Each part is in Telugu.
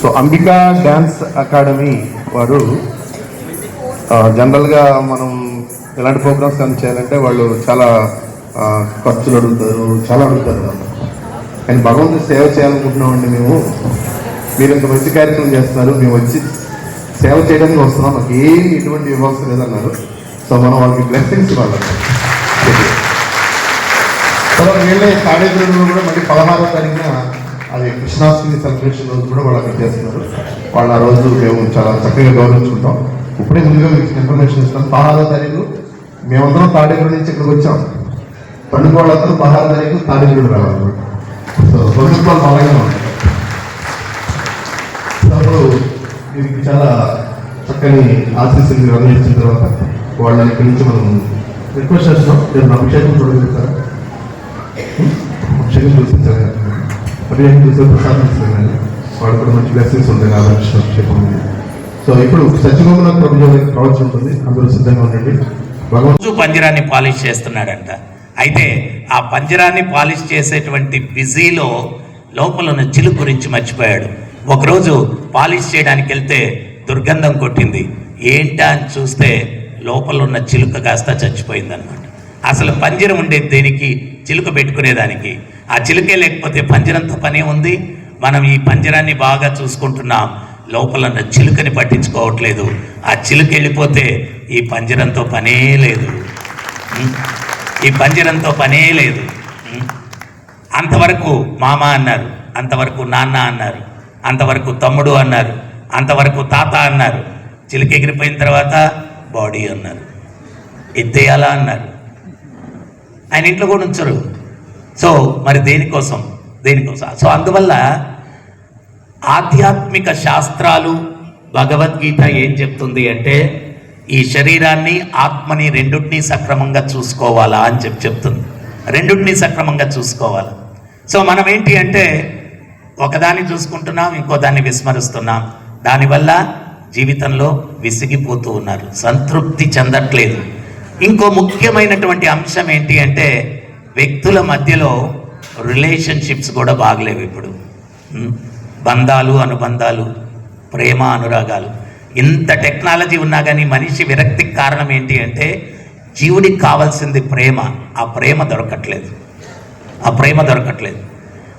సో అంబికా డ్యాన్స్ అకాడమీ వారు జనరల్గా మనం ఇలాంటి ప్రోగ్రామ్స్ కానీ చేయాలంటే వాళ్ళు చాలా ఖర్చులు అడుగుతారు చాలా అడుగుతారు. కానీ భగవంతుని సేవ చేయాలనుకుంటున్నామండి మేము. మీరు ఇంత మంచి కార్యక్రమం చేస్తున్నారు మేము వచ్చి సేవ చేయడానికి వస్తున్నాం. మాకు ఏమి ఎటువంటి ఇవ్వాల్సిన లేదన్నారు. సో మనం వాళ్ళకి బ్లెస్సింగ్స్ ఇవ్వాలి. తర్వాత వీళ్ళే తాడేపల్లిలో కూడా మళ్ళీ పదహారో తారీఖున అది కృష్ణాష్టమి సెలబ్రేషన్ రోజు కూడా వాళ్ళు అక్కడ చేస్తున్నారు. వాళ్ళు ఆ రోజు మేము చాలా చక్కగా గౌరవించుకుంటాం. ఇప్పుడే ముందుగా మీకు ఇన్ఫర్మేషన్ ఇస్తాం. పదహారో తారీఖు మేమందరం తాడేపల్లి నుంచి ఇక్కడికి వచ్చాం. పండుగ వాళ్ళందరూ పదహారో తారీఖు తాడేపల్లి రావాలి. సో బంధుత్వాలు బాగానే ఉంటాయి అప్పుడు దీనికి చాలా చక్కని ఆశీస్సులు మీరు అందించిన తర్వాత వాళ్ళని ఇక్కడి నుంచి మనం రిక్వెస్ట్ చేస్తున్నాం. మీరు అభిషేకం చూడగలుగుతారా అభిషేకం చూపించాలి అభిషేకం చూసే ప్రసాదం కానీ వాడు కూడా మంచి బ్లెస్సింగ్స్ ఉంటాయి రాధాకృష్ణ చెప్పండి సో ఇప్పుడు సత్యగోమన ప్రభుత్వం ప్రవచనం ఉంటుంది. అందరూ సిద్ధంగా ఉండండి. భగవంతు రోజు పంజరాన్ని పాలిష్ చేస్తున్నాడంట. అయితే ఆ పంజరాన్ని పాలిష్ చేసేటువంటి బిజీలో లోపల ఉన్న చిలుక గురించి మర్చిపోయాడు. ఒకరోజు పాలిష్ చేయడానికి వెళ్తే దుర్గంధం కొట్టింది. ఏంటా అని చూస్తే లోపల ఉన్న చిలుక కాస్త చచ్చిపోయిందనమాట అసలు పంజరం ఉండేది దేనికి? చిలుక పెట్టుకునేదానికి. ఆ చిలుకే లేకపోతే పంజరంతో పనే ఉంది. మనం ఈ పంజరాన్ని బాగా చూసుకుంటున్నాం. లోపల ఉన్న చిలుకని పట్టించుకోవట్లేదు. ఆ చిలుక వెళ్ళిపోతే ఈ పంజరంతో పనే లేదు. ఈ పంజరంతో పనే లేదు. అంతవరకు మామ అన్నారు. అంతవరకు నాన్న అన్నారు. అంతవరకు తమ్ముడు అన్నారు. అంతవరకు తాత అన్నారు. చిలుక ఎగిరిపోయిన తర్వాత బాడీ అన్నారు. ఎత్తేయాలా అన్నారు. ఆయన ఇంట్లో కూడా ఉంచరు. సో మరి దేనికోసం? దేనికోసం? సో అందువల్ల ఆధ్యాత్మిక శాస్త్రాలు భగవద్గీత ఏం చెప్తుంది అంటే ఈ శరీరాన్ని ఆత్మని రెండుటిని సక్రమంగా చూసుకోవాలా అని చెప్పి చెప్తుంది. రెండుటిని సక్రమంగా చూసుకోవాలి. సో మనం ఏంటి అంటే ఒకదాన్ని చూసుకుంటున్నాం ఇంకో దాన్ని విస్మరిస్తున్నాం. దానివల్ల జీవితంలో విసిగిపోతూ ఉన్నారు. సంతృప్తి చెందట్లేదు. ఇంకో ముఖ్యమైనటువంటి అంశం ఏంటి అంటే వ్యక్తుల మధ్యలో రిలేషన్షిప్స్ కూడా బాగలేవు ఇప్పుడు. బంధాలు అనుబంధాలు ప్రేమ అనురాగాలు. ఇంత టెక్నాలజీ ఉన్నా కానీ మనిషి విరక్తికి కారణం ఏంటి అంటే జీవుడికి కావాల్సింది ప్రేమ. ఆ ప్రేమ దొరకట్లేదు. ఆ ప్రేమ దొరకట్లేదు.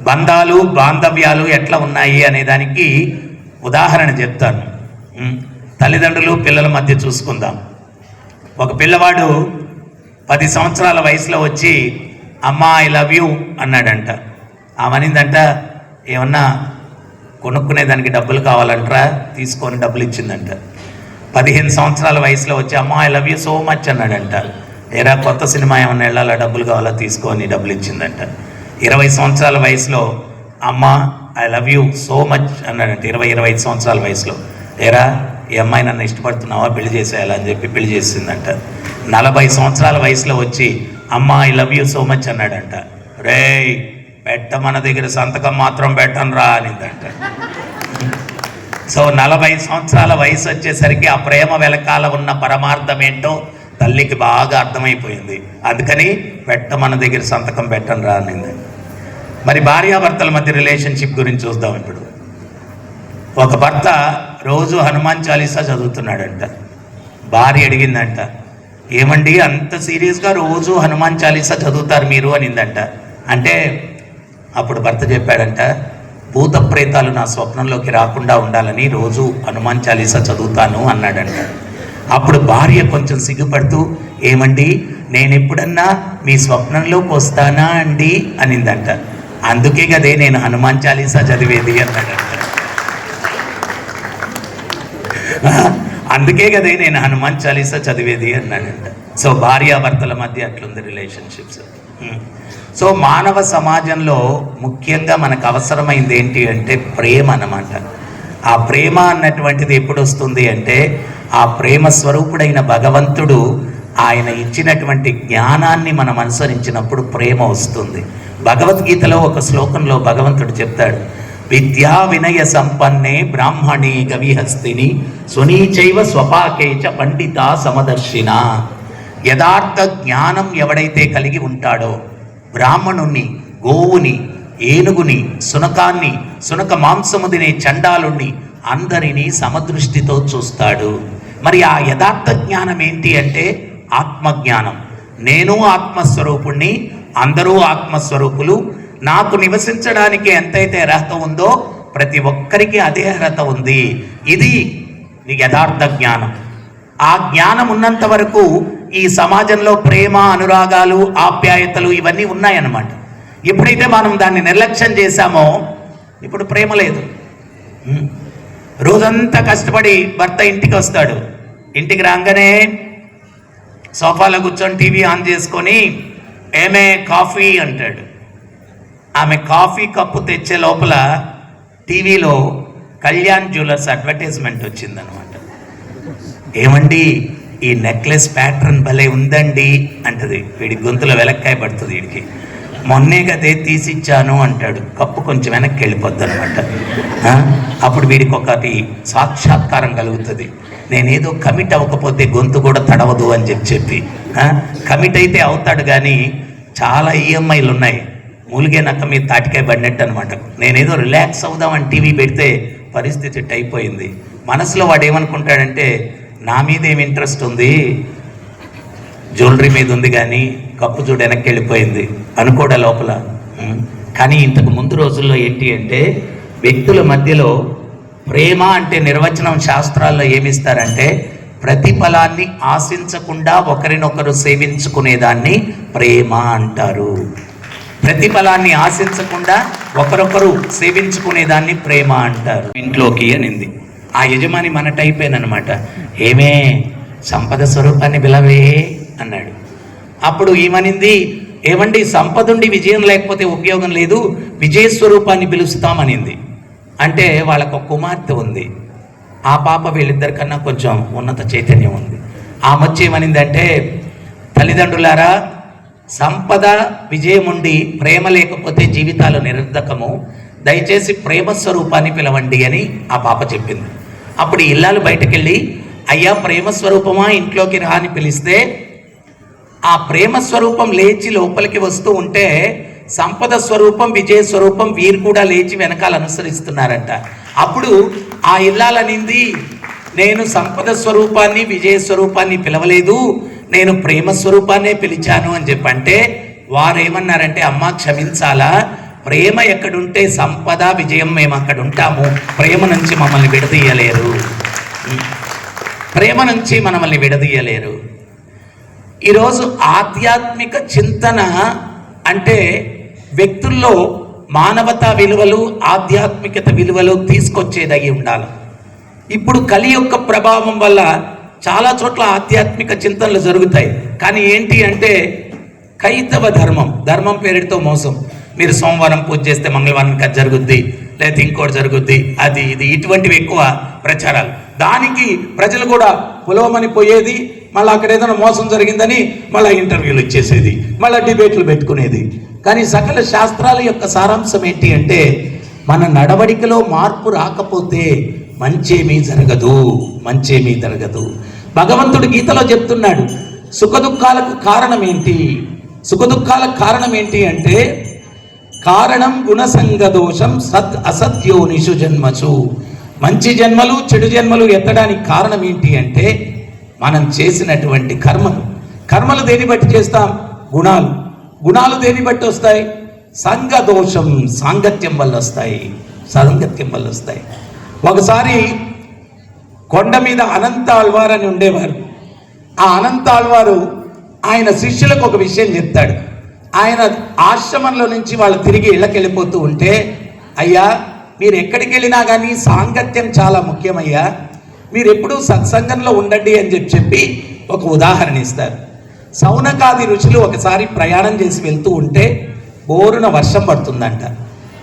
బంధాలు బాంధవ్యాలు ఎట్లా ఉన్నాయి అనే దానికి ఉదాహరణ చెప్తాను. తల్లిదండ్రులు పిల్లల మధ్య చూసుకుందాం. ఒక పిల్లవాడు పది సంవత్సరాల వయసులో వచ్చి అమ్మా ఐ లవ్ యూ అన్నాడంట. ఆమెనిందంట ఏమన్నా కొనుక్కునే దానికి డబ్బులు కావాలంటరా? తీసుకొని డబ్బులు ఇచ్చిందంట. పదిహేను సంవత్సరాల వయసులో వచ్చి అమ్మా I love you so much అన్నాడంట. ఏరా కొత్త సినిమా ఏమన్నా వెళ్ళాలా? డబ్బులు కావాలా? తీసుకొని డబ్బులు ఇచ్చిందంట. ఇరవై సంవత్సరాల వయసులో అమ్మ I love you so much అన్నాడంట. ఇరవై ఇరవై ఐదు సంవత్సరాల వయసులో ఏరా ఈ అమ్మాయి నన్ను ఇష్టపడుతున్నావా? పెళ్ళి చేసేయాలని అని చెప్పి పెళ్ళి చేసిందంట. నలభై సంవత్సరాల వయసులో వచ్చి అమ్మ I love you so much అన్నాడంట. రేయ్ పెట్ట మన దగ్గర సంతకం మాత్రం పెట్టను రా అనిందంట. సో నలభై సంవత్సరాల వయసు వచ్చేసరికి ఆ ప్రేమ వెనకాల ఉన్న పరమార్థం ఏంటో తల్లికి బాగా అర్థమైపోయింది. అందుకని పెట్ట మన దగ్గర సంతకం పెట్టను రా అనింది. మరి భార్యాభర్తల మధ్య రిలేషన్షిప్ గురించి చూద్దాం ఇప్పుడు. ఒక భర్త రోజు హనుమాన్ చాలీసా చదువుతున్నాడంట. భార్య అడిగిందంట ఏమండి అంత సీరియస్గా రోజు హనుమాన్ చాలీసా చదువుతారు మీరు అనిందంట. అంటే అప్పుడు భర్త చెప్పాడంట భూత ప్రేతాలు నా స్వప్నంలోకి రాకుండా ఉండాలని రోజు హనుమాన్ చాలీసా చదువుతాను అన్నాడంట. అప్పుడు భార్య కొంచెం సిగ్గుపడుతూ ఏమండి నేను ఎప్పుడన్నా మీ స్వప్నంలోకి వస్తానా అండి? అనిందంట. అందుకే కదే నేను హనుమాన్ చాలీసా చదివేది అన్నాడంట. అందుకే కదా నేను హనుమాన్ చాలీసా చదివేది అన్నాడంట సో భార్యాభర్తల మధ్య అట్లుంది రిలేషన్షిప్స్. సో మానవ సమాజంలో ముఖ్యంగా మనకు అవసరమైంది ఏంటి అంటే ప్రేమ అన్నమాట. ఆ ప్రేమ అన్నటువంటిది ఎప్పుడు వస్తుంది అంటే ఆ ప్రేమ స్వరూపుడైన భగవంతుడు ఆయన ఇచ్చినటువంటి జ్ఞానాన్ని మనం అనుసరించినప్పుడు ప్రేమ వస్తుంది. భగవద్గీతలో ఒక శ్లోకంలో భగవంతుడు చెప్తాడు విద్యా వినయ సంపన్నే బ్రాహ్మణే గవిహస్తిని సునీచైవ స్వపాకే చ పండిత సమదర్శిన యథార్థ జ్ఞానం ఎవడైతే కలిగి ఉంటాడో బ్రాహ్మణుణ్ణి గోవుని ఏనుగుని సునకాన్ని సునక మాంసము తినే చండాలుణ్ణి అందరినీ సమదృష్టితో చూస్తాడు. మరి ఆ యథార్థ జ్ఞానం ఏంటి అంటే ఆత్మజ్ఞానం. నేను ఆత్మస్వరూపుణ్ణి అందరూ ఆత్మస్వరూపులు నాకు నివసించడానికి ఎంతైతే అర్హత ఉందో ప్రతి ఒక్కరికి అదే అర్హత ఉంది. ఇది యథార్థ జ్ఞానం. ఆ జ్ఞానం ఉన్నంత వరకు ఈ సమాజంలో ప్రేమ అనురాగాలు ఆప్యాయతలు ఇవన్నీ ఉన్నాయన్నమాట. ఎప్పుడైతే మనం దాన్ని నిర్లక్ష్యం చేశామో ఇప్పుడు ప్రేమ లేదు. రోజంతా కష్టపడి భర్త ఇంటికి వస్తాడు. ఇంటికి రాగానే సోఫాలో కూర్చొని టీవీ ఆన్ చేసుకొని ఏమే కాఫీ అంటాడు. ఆమె కాఫీ కప్పు తెచ్చే లోపల టీవీలో కళ్యాణ్ జ్యువెలర్స్ అడ్వర్టైజ్మెంట్ వచ్చిందనమాట ఏమండి ఈ నెక్లెస్ ప్యాటర్న్ భలే ఉందండి అంటది. వీడి గొంతులో వెలక్కాయ పడుతుంది వీడికి. మొన్నే కదే తీసిచ్చాను అంటాడు. కప్పు కొంచెం వెనక్కి వెళ్ళిపోద్ది అనమాట అప్పుడు వీడికి ఒకటి సాక్షాత్కారం కలుగుతుంది. నేనేదో కమిట్ అవ్వకపోతే గొంతు కూడా తడవదు అని చెప్పి చెప్పి. కమిట్ అయితే అవుతాడు కానీ చాలా ఈఎంఐలు ఉన్నాయి. మూలిగే నక్క మీద తాటికాయ పడినట్టు అనమాట నేనేదో రిలాక్స్ అవుదామని టీవీ పెడితే పరిస్థితి ఇట్ట అయిపోయింది మనసులో వాడు ఏమనుకుంటాడంటే నా మీద ఏమి ఇంట్రెస్ట్ ఉంది? జ్యువెలరీ మీద ఉంది కానీ కప్పు చూడు వెనక్కి వెళ్ళిపోయింది. అనుకోడా లోపల. కానీ ఇంతకు ముందు రోజుల్లో ఏంటి అంటే వ్యక్తుల మధ్యలో ప్రేమ అంటే నిర్వచనం శాస్త్రాల్లో ఏమిస్తారంటే ప్రతిఫలాన్ని ఆశించకుండా ఒకరినొకరు సేవించుకునేదాన్ని ప్రేమ అంటారు. ప్రతిఫలాన్ని ఆశించకుండా ఒకరొకరు సేవించుకునేదాన్ని ప్రేమ అంటారు. ఇంట్లోకి అనింది. ఆ యజమాని మన టైపేనమాట ఏమే సంపద స్వరూపాన్ని పిలవే అన్నాడు. అప్పుడు ఏమనింది? ఏమండి సంపదుండి విజయం లేకపోతే ఉపయోగం లేదు విజయ స్వరూపాన్ని పిలుస్తామనింది. అంటే వాళ్ళకు కుమార్తె ఉంది. ఆ పాప వీళ్ళిద్దరికన్నా కొంచెం ఉన్నత చైతన్యం ఉంది. ఆమె వచ్చి ఏమనిందంటే తల్లిదండ్రులారా సంపద విజయం ఉండి ప్రేమ లేకపోతే జీవితాలు నిరర్ధకము. దయచేసి ప్రేమ స్వరూపాన్ని పిలవండి అని ఆ పాప చెప్పింది. అప్పుడు ఇల్లాలు బయటకెళ్ళి అయ్యా ప్రేమ స్వరూపమా? ఇంట్లోకి రా అని పిలిస్తే ఆ ప్రేమ స్వరూపం లేచి లోపలికి వస్తూ ఉంటే సంపద స్వరూపం విజయ స్వరూపం వీరు కూడా లేచి వెనకాల అనుసరిస్తున్నారంట. అప్పుడు ఆ ఇల్లాలనింది నేను సంపద స్వరూపాన్ని విజయ స్వరూపాన్ని పిలవలేదు. నేను ప్రేమ స్వరూపాన్నే పిలిచాను అని చెప్పంటే వారు ఏమన్నారంటే అమ్మ క్షమించాలా? ప్రేమ ఎక్కడుంటే సంపద విజయం మేము అక్కడ ఉంటాము. ప్రేమ నుంచి మమ్మల్ని విడదీయలేరు. ప్రేమ నుంచి మనల్ని విడదీయలేరు. ఈరోజు ఆధ్యాత్మిక చింతన అంటే వ్యక్తుల్లో మానవతా విలువలు ఆధ్యాత్మికత విలువలు తీసుకొచ్చేదై ఉండాలి. ఇప్పుడు కలి యొక్క ప్రభావం వల్ల చాలా చోట్ల ఆధ్యాత్మిక చింతనలు జరుగుతాయి. కానీ ఏంటి అంటే కైతవ ధర్మం ధర్మం పేరుతో మోసం. మీరు సోమవారం పూజ చేస్తే మంగళవారం అది జరుగుద్ది లేకపోతే ఇంకోటి జరుగుద్ది అది ఇది ఇటువంటివి ఎక్కువ ప్రచారాలు. దానికి ప్రజలు కూడా పులవమని పోయేది మళ్ళీ అక్కడ ఏదైనా మోసం జరిగిందని మళ్ళీ ఇంటర్వ్యూలు ఇచ్చేసేది మళ్ళీ డిబేట్లు పెట్టుకునేది. కానీ సకల శాస్త్రాల యొక్క సారాంశం ఏంటి అంటే మన నడవడికలో మార్పు రాకపోతే మంచేమీ జరగదు మంచేమీ జరగదు. భగవంతుడు గీతలో చెప్తున్నాడు సుఖదుఖాలకు కారణం ఏంటి సుఖదుఖాలకు కారణం ఏంటి అంటే కారణం గుణసంగ దోషం సత్ అసత్యోనిషు జన్మసు మంచి జన్మలు చెడు జన్మలు ఎత్తడానికి కారణం ఏంటి అంటే మనం చేసినటువంటి కర్మలు. కర్మలు దేని బట్టి చేస్తాం? గుణాలు. గుణాలు దేని బట్టి వస్తాయి? సంగదోషం సాంగత్యం వల్ల వస్తాయి. సాంగత్యం వల్ల వస్తాయి. ఒకసారి కొండ మీద అనంత ఆళ్వార్ అని ఉండేవారు. ఆ అనంత ఆళ్వారు ఆయన శిష్యులకు ఒక విషయం చెప్తాడు. ఆయన ఆశ్రమంలో నుంచి వాళ్ళు తిరిగి ఇళ్ళకి వెళ్ళిపోతూ ఉంటే అయ్యా మీరు ఎక్కడికి వెళ్ళినా కానీ సాంగత్యం చాలా ముఖ్యమయ్యా. మీరు ఎప్పుడూ సత్సంగంలో ఉండండి అని చెప్పి చెప్పి ఒక ఉదాహరణ ఇస్తారు. సౌనకాది రుచులు ఒకసారి ప్రయాణం చేసి వెళ్తూ ఉంటే బోరున వర్షం పడుతుందంట.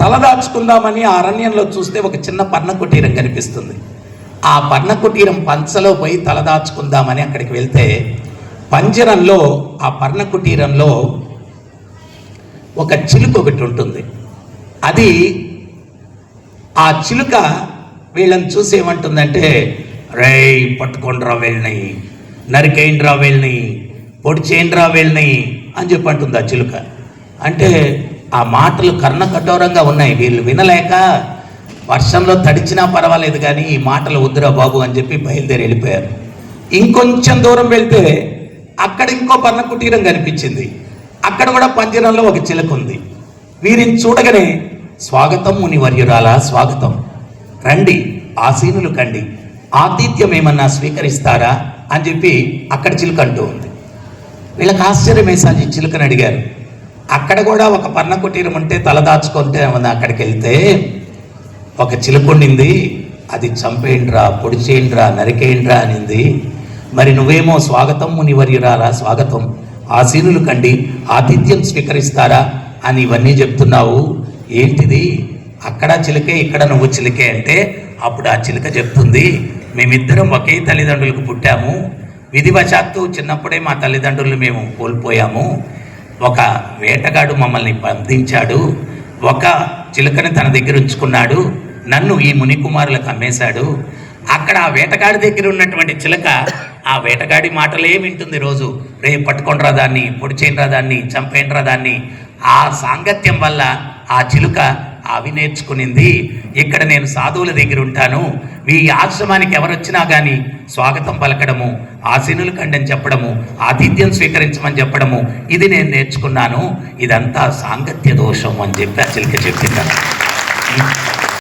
తలదాచుకుందామని ఆ అరణ్యంలో చూస్తే ఒక చిన్న పర్ణ కుటీరం కనిపిస్తుంది. ఆ పర్ణ కుటీరం పంచలో పోయి తలదాచుకుందామని అక్కడికి వెళ్తే పంజరంలో ఆ పర్ణ కుటీరంలో ఒక చిలుక ఒకటి ఉంటుంది. అది ఆ చిలుక వీళ్ళని చూసి ఏమంటుందంటే రే పట్టుకోండిరా వీళ్ళని నరికేయండిరా వీళ్ళని పొడిచేయండిరా వీళ్ళని అని చెప్పి అంటుంది ఆ చిలుక. అంటే ఆ మాటలు కర్ణ కఠోరంగా ఉన్నాయి. వీళ్ళు వినలేక వర్షంలో తడిచినా పర్వాలేదు కానీ ఈ మాటలు వద్దురా బాబు అని చెప్పి బయలుదేరి వెళ్ళిపోయారు. ఇంకొంచెం దూరం వెళ్తే అక్కడ ఇంకో పర్ణ కుటీరం కనిపించింది. అక్కడ కూడా పంజరంలో ఒక చిలక ఉంది. వీరిని చూడగానే స్వాగతం మునివర్యురాల స్వాగతం. రండి ఆసీనులు కండి. ఆతిథ్యం ఏమన్నా స్వీకరిస్తారా అని చెప్పి అక్కడ చిలుక అంటూ ఉంది. వీళ్ళకి ఆశ్చర్యం వేసాను చిలుకని అడిగారు. అక్కడ కూడా ఒక పర్ణ కుటీరం ఉంటే తల దాచుకుంటే ఏమన్నా అక్కడికి వెళ్తే ఒక చిలుకుండింది అది చంపేయండిరా పొడిచేయండిరా నరికేయండిరా అనింది. మరి నువ్వేమో స్వాగతం మునివర్యురాలా స్వాగతం. ఆశీనులు కండి ఆతిథ్యం స్వీకరిస్తారా అని ఇవన్నీ చెప్తున్నావు. ఏంటిది? అక్కడ చిలుకే ఇక్కడ నువ్వు చిలుకే అంటే అప్పుడు ఆ చిలుక చెప్తుంది. మేమిద్దరం ఒకే తల్లిదండ్రులకు పుట్టాము. విధివశాత్తు చిన్నప్పుడే మా తల్లిదండ్రులు మేము కోల్పోయాము. ఒక వేటగాడు మమ్మల్ని బంధించాడు. ఒక చిలుకని తన దగ్గర ఉంచుకున్నాడు. నన్ను ఈ మునికుమారులకు అమ్మేశాడు. అక్కడ ఆ వేటగాడి దగ్గర ఉన్నటువంటి చిలక ఆ వేటగాడి మాటలే వింటుంది రోజు. రే పట్టుకొనరా దాన్ని పొడిచేయండిరా దాన్ని చంపేయండిరా దాన్ని. ఆ సాంగత్యం వల్ల ఆ చిలుక అవి నేర్చుకునింది. ఇక్కడ నేను సాధువుల దగ్గర ఉంటాను. మీ ఆశ్రమానికి ఎవరొచ్చినా కానీ స్వాగతం పలకడము ఆశీనులు కండని చెప్పడము ఆతిథ్యం స్వీకరించమని చెప్పడము ఇది నేను నేర్చుకున్నాను. ఇదంతా సాంగత్య దోషం అని చెప్పి ఆ చిలుక చెప్పిందా